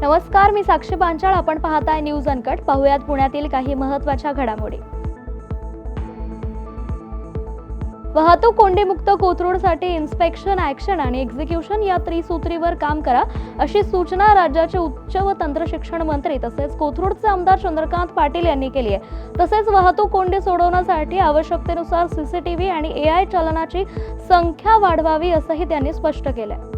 नमस्कार मी साक्षी पांचाळ आपण पाहताय न्यूज अनकट. पाहुयात पुण्यातील काही महत्त्वाच्या घडामोडी. वाहतूक कोंडीमुक्त कोथरूडसाठी इन्स्पेक्शन ऍक्शन आणि एक्झिक्युशन या त्रिसूत्रीवर काम करा अशी सूचना राज्याचे उच्च व तंत्र शिक्षण मंत्री तसेच कोथरूडचे आमदार चंद्रकांत पाटील यांनी केली आहे. तसेच वाहतूक कोंडी सोडवण्यासाठी आवश्यकतेनुसार सीसीटीव्ही आणि एआय चलनाची संख्या वाढवावी असंही त्यांनी स्पष्ट केलंय.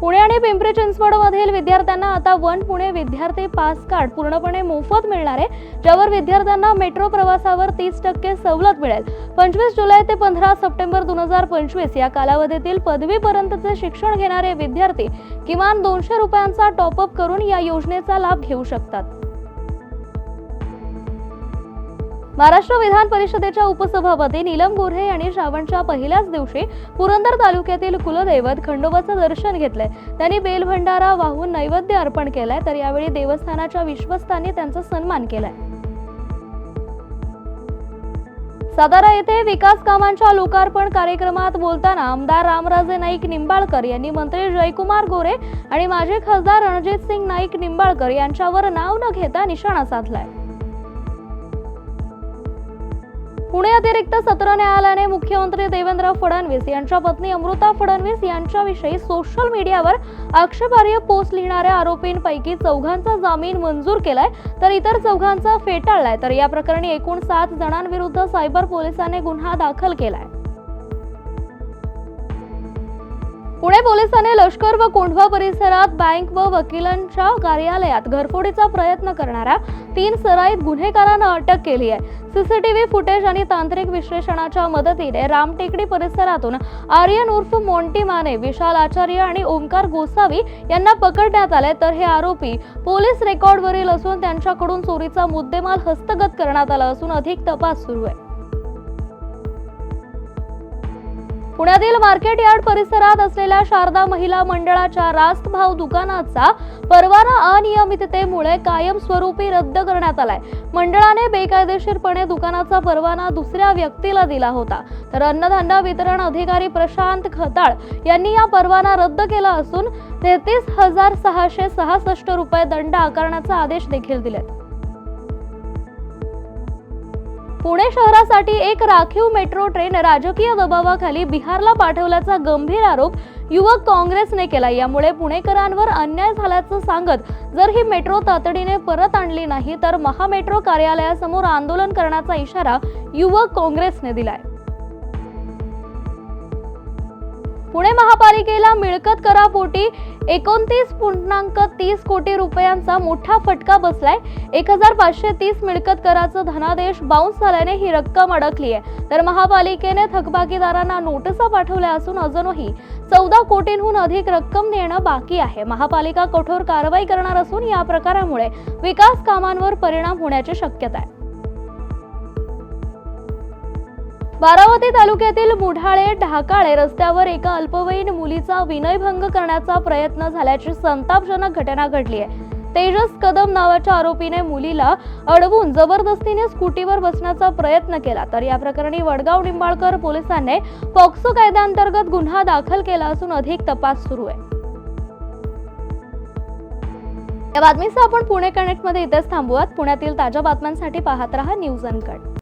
पुणे आणि पिंपरी चिंचवडमधील विद्यार्थ्यांना आता वन पुणे विद्यार्थी पास कार्ड पूर्णपणे मोफत मिळणार आहे ज्यावर विद्यार्थ्यांना मेट्रो प्रवासावर तीस टक्के सवलत मिळेल. पंचवीस जुलै ते पंधरा सप्टेंबर दोन हजार पंचवीस या कालावधीतील पदवीपर्यंतचे शिक्षण घेणारे विद्यार्थी किमान दोनशे रुपयांचा टॉपअप करून या योजनेचा लाभ घेऊ शकतात. महाराष्ट्र विधान परिषदेच्या उपसभापती नीलम गोऱ्हे यांनी श्रावणच्या पहिल्याच दिवशी पुरंदर तालुक्यातील कुलदैवत खंडोबाचं दर्शन घेतलंय. त्यांनी बेलभंडारा वाहून नैवेद्य अर्पण केलाय तर यावेळी देवस्थानाच्या विश्वस्तांनी त्यांचा सन्मान केलाय. सातारा येथे विकास कामांच्या लोकार्पण कार्यक्रमात बोलताना आमदार रामराजे नाईक निंबाळकर यांनी मंत्री जयकुमार गोरे आणि माजी खासदार रणजित सिंग नाईक निंबाळकर यांच्यावर नाव न घेता निशाणा साधलाय. पुणे अतिरिक्त सत्र न्यायालयाने मुख्यमंत्री देवेंद्र फडणवीस यांच्या पत्नी अमृता फडणवीस यांच्याविषयी सोशल मीडियावर आक्षेपार्ह पोस्ट लिहिणाऱ्या आरोपींपैकी चौघांचा जामीन मंजूर केलाय तर इतर चौघांचा फेटाळलाय. तर या प्रकरणी एकूण सात जणांविरुद्ध सायबर पोलिसांनी गुन्हा दाखल केलाय. पुणे पोलिसांनी लष्कर व कोंढवा परिसरात बँक व वकिलांच्या कार्यालयात घरफोडीचा प्रयत्न करणाऱ्या तीन सराईत गुन्हेगारांना अटक केली आहे. सीसीटीव्ही फुटेज आणि तांत्रिक विश्लेषणाच्या मदतीने रामटेकडी परिसरातून आर्यन उर्फ मोंटी माने विशाल आचार्य आणि ओमकार गोसावी यांना पकडण्यात आले. तर हे आरोपी पोलीस रेकॉर्डवरील असून त्यांच्याकडून चोरीचा मुद्देमाल हस्तगत करण्यात आला असून अधिक तपास सुरू आहे. पुण्यातील मार्केट यार्ड परिसरात असलेल्या शारदा महिला मंडळाच्या रास्त भाव दुकानाचा परवाना अनियमिततेमुळे कायमस्वरूपी रद्द करण्यात आलाय. मंडळाने बेकायदेशीरपणे दुकानाचा परवाना दुसऱ्या व्यक्तीला दिला होता. तर अन्नधान्य वितरण अधिकारी प्रशांत खताळ यांनी या परवाना रद्द केला असून तेहतीस हजार सहाशे सहासष्ट रुपये दंड आकारण्याचा आदेश देखील दिलेत. पुणे शहरासाठी एक राखीव मेट्रो ट्रेन राजकीय दबावाखाली बिहारला पाठवल्याचा गंभीर आरोप युवक काँग्रेसने केला. यामुळे पुणेकरांवर अन्याय झाल्याचं सांगत जर ही मेट्रो तातडीने परत आणली नाही तर महामेट्रो कार्यालयासमोर आंदोलन करण्याचा इशारा युवक काँग्रेसने दिलाय. पुणे महापालिकेला मिळकत करापोटी एकोणतीस पूर्णांक तीस कोटी रुपयांचा मोठा फटका बसलाय. एक हजार पाचशे तीस मिळकत कराचा धनादेश बाउन्स झाल्याने ही रक्कम अडकली आहे तर महापालिकेने थकबाकीदारांना नोटिसा पाठवल्या असून अजूनही चौदा कोटींहून अधिक रक्कम देणं बाकी आहे. महापालिका कठोर कारवाई करणार असून या प्रकारामुळे विकास कामांवर परिणाम होण्याची शक्यता आहे. बारावती तालुक्यातील मुढाळे ढाकाळे रस्त्यावर एका अल्पवयीन मुलीचा विनयभंग करण्याचा प्रयत्न झाल्याची संतापजनक घटना घडली आहे. तेजस कदम नावाच्या आरोपीने मुलीला अडवून जबरदस्तीने स्कूटीवर बसण्याचा प्रयत्न केला. तर या प्रकरणी वडगाव निंबाळकर पोलिसांनी पॉक्सो कायद्याअंतर्गत गुन्हा दाखल केला असून अधिक तपास सुरू आहे. या बातमीसह आपण पुणे कनेक्टमध्ये इथेच थांबूयात. पुण्यातील ताज्या बातम्यांसाठी पाहत रहा न्यूज अनकट.